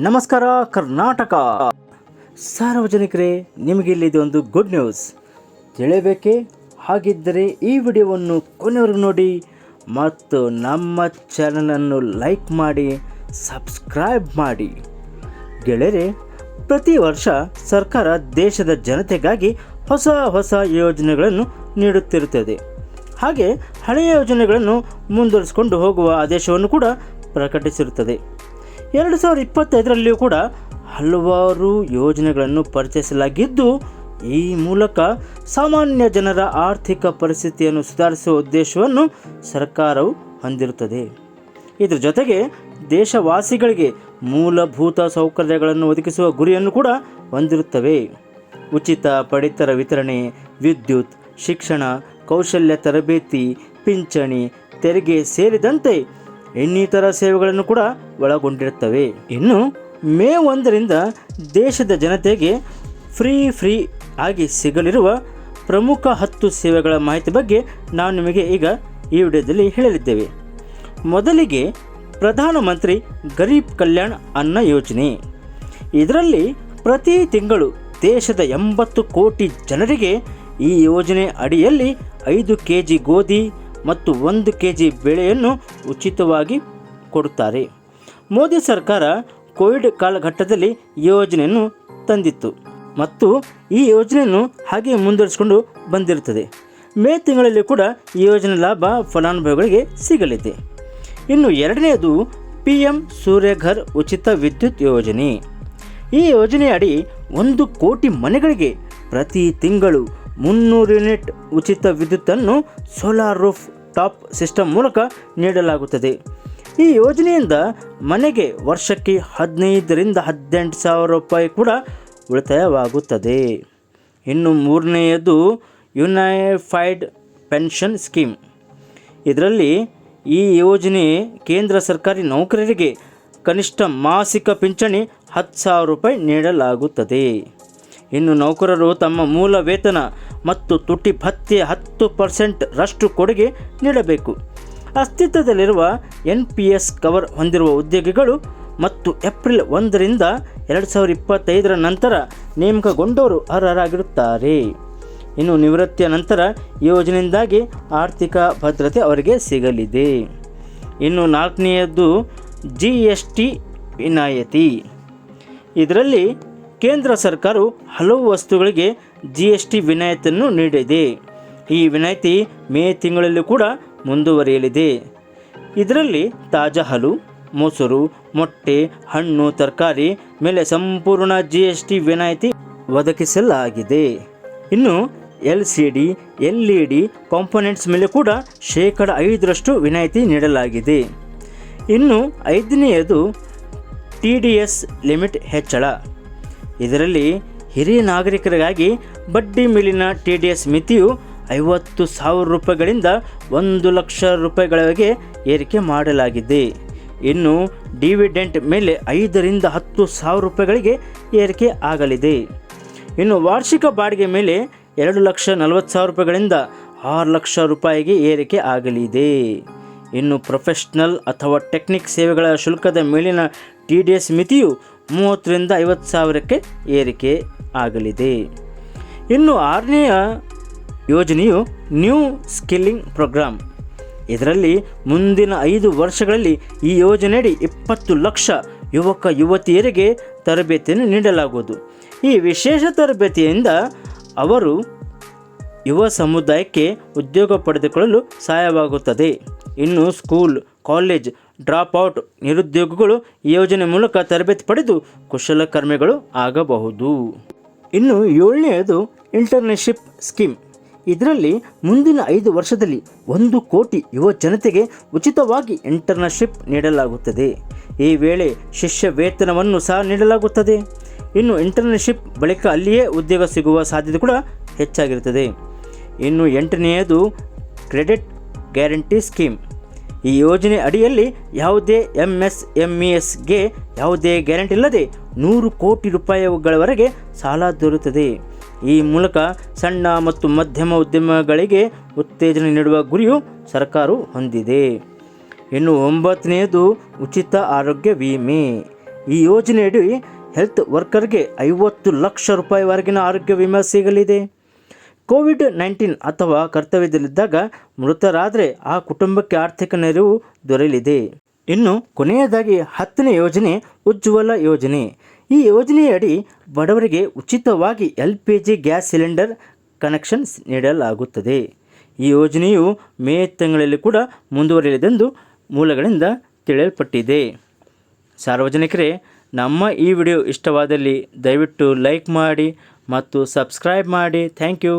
ನಮಸ್ಕಾರ, ಕರ್ನಾಟಕ. ಸಾರ್ವಜನಿಕರೇ, ನಿಮಗೆ ಒಂದು ಗುಡ್ ನ್ಯೂಸ್ ತಿಳಿಯಬೇಕೆ? ಹಾಗಿದ್ದರೆ ಈ ವಿಡಿಯೋವನ್ನು ಕೊನೆವರೆಗೂ ನೋಡಿ ಮತ್ತು ನಮ್ಮ ಚಾನಲನ್ನು ಲೈಕ್ ಮಾಡಿ ಸಬ್ಸ್ಕ್ರೈಬ್ ಮಾಡಿ. ಗೆಳೆಯರೆ, ಪ್ರತಿ ವರ್ಷ ಸರ್ಕಾರ ದೇಶದ ಜನತೆಗಾಗಿ ಹೊಸ ಹೊಸ ಯೋಜನೆಗಳನ್ನು ನೀಡುತ್ತಿರುತ್ತದೆ. ಹಾಗೆ ಹಳೆಯ ಯೋಜನೆಗಳನ್ನು ಮುಂದುವರಿಸಿಕೊಂಡು ಹೋಗುವ ಆದೇಶವನ್ನು ಕೂಡ ಪ್ರಕಟಿಸಿರುತ್ತದೆ. ಎರಡು ಸಾವಿರದ ಇಪ್ಪತ್ತೈದರಲ್ಲಿಯೂ ಕೂಡ ಹಲವಾರು ಯೋಜನೆಗಳನ್ನು ಪರಿಚಯಿಸಲಾಗಿದ್ದು, ಈ ಮೂಲಕ ಸಾಮಾನ್ಯ ಜನರ ಆರ್ಥಿಕ ಪರಿಸ್ಥಿತಿಯನ್ನು ಸುಧಾರಿಸುವ ಉದ್ದೇಶವನ್ನು ಸರ್ಕಾರವು ಹೊಂದಿರುತ್ತದೆ. ಇದರ ಜೊತೆಗೆ ದೇಶವಾಸಿಗಳಿಗೆ ಮೂಲಭೂತ ಸೌಕರ್ಯಗಳನ್ನು ಒದಗಿಸುವ ಗುರಿಯನ್ನು ಕೂಡ ಹೊಂದಿರುತ್ತವೆ. ಉಚಿತ ಪಡಿತರ ವಿತರಣೆ, ವಿದ್ಯುತ್, ಶಿಕ್ಷಣ, ಕೌಶಲ್ಯ ತರಬೇತಿ, ಪಿಂಚಣಿ, ತೆರಿಗೆ ಸೇರಿದಂತೆ ಇನ್ನಿತರ ಸೇವೆಗಳನ್ನು ಕೂಡ ಒಳಗೊಂಡಿರುತ್ತವೆ. ಇನ್ನು ಮೇ ಒಂದರಿಂದ ದೇಶದ ಜನತೆಗೆ ಫ್ರೀ ಫ್ರೀ ಆಗಿ ಸಿಗಲಿರುವ ಪ್ರಮುಖ ಹತ್ತು ಸೇವೆಗಳ ಮಾಹಿತಿ ಬಗ್ಗೆ ನಾವು ನಿಮಗೆ ಈಗ ಈ ವಿಡಿಯೋದಲ್ಲಿ ಹೇಳಲಿದ್ದೇವೆ. ಮೊದಲಿಗೆ ಪ್ರಧಾನಮಂತ್ರಿ ಗರೀಬ್ ಕಲ್ಯಾಣ್ ಅನ್ನ ಯೋಜನೆ. ಇದರಲ್ಲಿ ಪ್ರತಿ ತಿಂಗಳು ದೇಶದ ಎಂಬತ್ತು ಕೋಟಿ ಜನರಿಗೆ ಈ ಯೋಜನೆ ಅಡಿಯಲ್ಲಿ ಐದು ಕೆ ಜಿ ಗೋಧಿ ಮತ್ತು ಒಂದು ಕೆ ಜಿ ಬೆಳೆಯನ್ನು ಉಚಿತವಾಗಿ ಕೊಡುತ್ತಾರೆ. ಮೋದಿ ಸರ್ಕಾರ ಕೋವಿಡ್ ಕಾಲಘಟ್ಟದಲ್ಲಿ ಯೋಜನೆಯನ್ನು ತಂದಿತ್ತು ಮತ್ತು ಈ ಯೋಜನೆಯನ್ನು ಹಾಗೆ ಮುಂದುವರಿಸಿಕೊಂಡು ಬಂದಿರುತ್ತದೆ. ಮೇ ತಿಂಗಳಲ್ಲಿ ಕೂಡ ಈ ಯೋಜನೆ ಲಾಭ, ಫಲಾನುಭವಿಗಳಿಗೆ ಸಿಗಲಿದೆ. ಇನ್ನು ಎರಡನೆಯದು ಪಿ ಎಂ ಸೂರ್ಯಘರ್ ಉಚಿತ ವಿದ್ಯುತ್ ಯೋಜನೆ. ಈ ಯೋಜನೆಯಡಿ ಒಂದು ಕೋಟಿ ಮನೆಗಳಿಗೆ ಪ್ರತಿ ತಿಂಗಳು ಮುನ್ನೂರು ಯೂನಿಟ್ ಉಚಿತ ವಿದ್ಯುತ್ತನ್ನು ಸೋಲಾರ್ ರೂಫ್ ಟಾಪ್ ಸಿಸ್ಟಮ್ ಮೂಲಕ ನೀಡಲಾಗುತ್ತದೆ. ಈ ಯೋಜನೆಯಿಂದ ಮನೆಗೆ ವರ್ಷಕ್ಕೆ ಹದಿನೈದರಿಂದ ಹದಿನೆಂಟು ಸಾವಿರ ರೂಪಾಯಿ ಕೂಡ ಉಳಿತಾಯವಾಗುತ್ತದೆ. ಇನ್ನು ಮೂರನೆಯದು ಯುನೈಫೈಡ್ ಪೆನ್ಷನ್ ಸ್ಕೀಮ್ ಇದರಲ್ಲಿ ಈ ಯೋಜನೆ ಕೇಂದ್ರ ಸರ್ಕಾರಿ ನೌಕರರಿಗೆ ಕನಿಷ್ಠ ಮಾಸಿಕ ಪಿಂಚಣಿ ಹತ್ತು ಸಾವಿರ ರೂಪಾಯಿ ನೀಡಲಾಗುತ್ತದೆ. ಇನ್ನು ನೌಕರರು ತಮ್ಮ ಮೂಲ ವೇತನ ಮತ್ತು ತುಟಿ ಭತ್ಯೆ ಹತ್ತು ಪರ್ಸೆಂಟ್ ರಷ್ಟು ಕೊಡುಗೆ ನೀಡಬೇಕು. ಅಸ್ತಿತ್ವದಲ್ಲಿರುವ ಎನ್ ಪಿ ಎಸ್ ಕವರ್ ಹೊಂದಿರುವ ಉದ್ಯೋಗಿಗಳು ಮತ್ತು ಏಪ್ರಿಲ್ ಒಂದರಿಂದ ಎರಡು ಸಾವಿರದ ಇಪ್ಪತ್ತೈದರ ನಂತರ ನೇಮಕಗೊಂಡವರು ಅರ್ಹರಾಗಿರುತ್ತಾರೆ. ಇನ್ನು ನಿವೃತ್ತಿಯ ನಂತರ ಯೋಜನೆಯಿಂದಾಗಿ ಆರ್ಥಿಕ ಭದ್ರತೆ ಅವರಿಗೆ ಸಿಗಲಿದೆ. ಇನ್ನು ನಾಲ್ಕನೆಯದ್ದು ಜಿ ಎಸ್ ಟಿ ವಿನಾಯಿತಿ. ಇದರಲ್ಲಿ ಕೇಂದ್ರ ಸರ್ಕಾರವು ಹಲವು ವಸ್ತುಗಳಿಗೆ ಜಿ ಎಸ್ ಟಿ ವಿನಾಯಿತಿಯನ್ನು ನೀಡಿದೆ. ಈ ವಿನಾಯಿತಿ ಮೇ ತಿಂಗಳಲ್ಲಿ ಕೂಡ ಮುಂದುವರಿಯಲಿದೆ. ಇದರಲ್ಲಿ ತಾಜಾ ಹಾಲು, ಮೊಸರು, ಮೊಟ್ಟೆ, ಹಣ್ಣು, ತರಕಾರಿ ಮೇಲೆ ಸಂಪೂರ್ಣ ಜಿ ಎಸ್ ಟಿ ವಿನಾಯಿತಿ ಒದಗಿಸಲಾಗಿದೆ. ಇನ್ನು L C D L E D components ಮೇಲೆ ಕೂಡ ಶೇಕಡ ಐದರಷ್ಟು ವಿನಾಯಿತಿ ನೀಡಲಾಗಿದೆ. ಇನ್ನು ಐದನೆಯದು ಟಿ ಡಿ ಎಸ್ ಲಿಮಿಟ್ ಹೆಚ್ಚಳ. ಇದರಲ್ಲಿ ಹಿರಿಯ ನಾಗರಿಕರಿಗಾಗಿ ಬಡ್ಡಿ ಮೇಲಿನ ಟಿ ಡಿ ಎಸ್ ಮಿತಿಯು ಐವತ್ತು ಸಾವಿರ ರೂಪಾಯಿಗಳಿಂದ ಒಂದು ಲಕ್ಷ ರೂಪಾಯಿಗಳವರೆಗೆ ಏರಿಕೆ ಮಾಡಲಾಗಿದೆ. ಇನ್ನು ಡಿವಿಡೆಂಟ್ ಮೇಲೆ ಐದರಿಂದ ಹತ್ತು ಸಾವಿರ ರೂಪಾಯಿಗಳಿಗೆ ಏರಿಕೆ ಆಗಲಿದೆ. ಇನ್ನು ವಾರ್ಷಿಕ ಬಾಡಿಗೆ ಮೇಲೆ ಎರಡು ಲಕ್ಷ ನಲವತ್ತು ಸಾವಿರ ರೂಪಾಯಿಗಳಿಂದ ಆರು ಲಕ್ಷ ರೂಪಾಯಿಗೆ ಏರಿಕೆ ಆಗಲಿದೆ. ಇನ್ನು ಪ್ರೊಫೆಷ್ನಲ್ ಅಥವಾ ಟೆಕ್ನಿಕ್ ಸೇವೆಗಳ ಶುಲ್ಕದ ಮೇಲಿನ ಟಿ ಡಿ ಎಸ್ ಮಿತಿಯು ಮೂವತ್ತರಿಂದ ಐವತ್ತು ಸಾವಿರಕ್ಕೆ ಏರಿಕೆ ಆಗಲಿದೆ. ಇನ್ನು ಆರನೆಯ ಯೋಜನೆಯು ನ್ಯೂ ಸ್ಕಿಲ್ಲಿಂಗ್ ಪ್ರೋಗ್ರಾಮ್ ಇದರಲ್ಲಿ ಮುಂದಿನ ಐದು ವರ್ಷಗಳಲ್ಲಿ ಈ ಯೋಜನೆಯಡಿ ಇಪ್ಪತ್ತು ಲಕ್ಷ ಯುವಕ ಯುವತಿಯರಿಗೆ ತರಬೇತಿಯನ್ನು ನೀಡಲಾಗುವುದು. ಈ ವಿಶೇಷ ತರಬೇತಿಯಿಂದ ಅವರು ಯುವ ಸಮುದಾಯಕ್ಕೆ ಉದ್ಯೋಗ ಪಡೆದುಕೊಳ್ಳಲು ಸಹಾಯವಾಗುತ್ತದೆ. ಇನ್ನು ಸ್ಕೂಲ್, ಕಾಲೇಜ್ ಡ್ರಾಪ್ ಔಟ್ ನಿರುದ್ಯೋಗಿಗಳು ಯೋಜನೆ ಮೂಲಕ ತರಬೇತಿ ಪಡೆದು ಕುಶಲಕರ್ಮಿಗಳು ಆಗಬಹುದು. ಇನ್ನು ಏಳನೆಯದು ಇಂಟರ್ನ್ಶಿಪ್ ಸ್ಕೀಮ್ ಇದರಲ್ಲಿ ಮುಂದಿನ ಐದು ವರ್ಷದಲ್ಲಿ ಒಂದು ಕೋಟಿ ಯುವ ಜನತೆಗೆ ಉಚಿತವಾಗಿ ಇಂಟರ್ನ್ಶಿಪ್ ನೀಡಲಾಗುತ್ತದೆ. ಈ ವೇಳೆ ಶಿಷ್ಯ ವೇತನವನ್ನು ಸಹ ನೀಡಲಾಗುತ್ತದೆ. ಇನ್ನು ಇಂಟರ್ನ್ಶಿಪ್ ಬಳಿಕ ಅಲ್ಲಿಯೇ ಉದ್ಯೋಗ ಸಿಗುವ ಸಾಧ್ಯತೆ ಕೂಡ ಹೆಚ್ಚಾಗಿರುತ್ತದೆ. ಇನ್ನು ಎಂಟನೆಯದು ಕ್ರೆಡಿಟ್ ಗ್ಯಾರಂಟಿ ಸ್ಕೀಮ್ ಈ ಯೋಜನೆ ಅಡಿಯಲ್ಲಿ ಯಾವುದೇ ಎಂ ಎಸ್ ಎಂ ಇ ಎಸ್ಗೆ ಯಾವುದೇ ಗ್ಯಾರಂಟಿ ಇಲ್ಲದೆ ನೂರು ಕೋಟಿ ರೂಪಾಯಿಗಳವರೆಗೆ ಸಾಲ ದೊರೆಯುತ್ತದೆ. ಈ ಮೂಲಕ ಸಣ್ಣ ಮತ್ತು ಮಧ್ಯಮ ಉದ್ಯಮಗಳಿಗೆ ಉತ್ತೇಜನ ನೀಡುವ ಗುರಿಯು ಸರ್ಕಾರವು ಹೊಂದಿದೆ. ಇನ್ನು ಒಂಬತ್ತನೆಯದು ಉಚಿತ ಆರೋಗ್ಯ ವಿಮೆ. ಈ ಯೋಜನೆಯಡಿ ಹೆಲ್ತ್ ವರ್ಕರ್ಗೆ ಐವತ್ತು ಲಕ್ಷ ರೂಪಾಯಿವರೆಗಿನ ಆರೋಗ್ಯ ವಿಮೆ ಸಿಗಲಿದೆ. ಕೋವಿಡ್ ನೈನ್ಟೀನ್ ಅಥವಾ ಕರ್ತವ್ಯದಲ್ಲಿದ್ದಾಗ ಮೃತರಾದರೆ ಆ ಕುಟುಂಬಕ್ಕೆ ಆರ್ಥಿಕ ನೆರವು ದೊರೆಯಲಿದೆ. ಇನ್ನು ಕೊನೆಯದಾಗಿ ಹತ್ತನೇ ಯೋಜನೆ, ಉಜ್ವಲ ಯೋಜನೆ. ಈ ಯೋಜನೆಯಡಿ ಬಡವರಿಗೆ ಉಚಿತವಾಗಿ L P G gas cylinder connections ನೀಡಲಾಗುತ್ತದೆ. ಈ ಯೋಜನೆಯು ಮೇ ತಿಂಗಳಲ್ಲಿ ಕೂಡ ಮುಂದುವರಿಯಲಿದೆಂದು ಮೂಲಗಳಿಂದ ತಿಳಿಯಲ್ಪಟ್ಟಿದೆ. ಸಾರ್ವಜನಿಕರೇ, ನಮ್ಮ ಈ ವಿಡಿಯೋ ಇಷ್ಟವಾದಲ್ಲಿ ದಯವಿಟ್ಟು ಲೈಕ್ ಮಾಡಿ ಮತ್ತು ಸಬ್ಸ್ಕ್ರೈಬ್ ಮಾಡಿ. Thank you.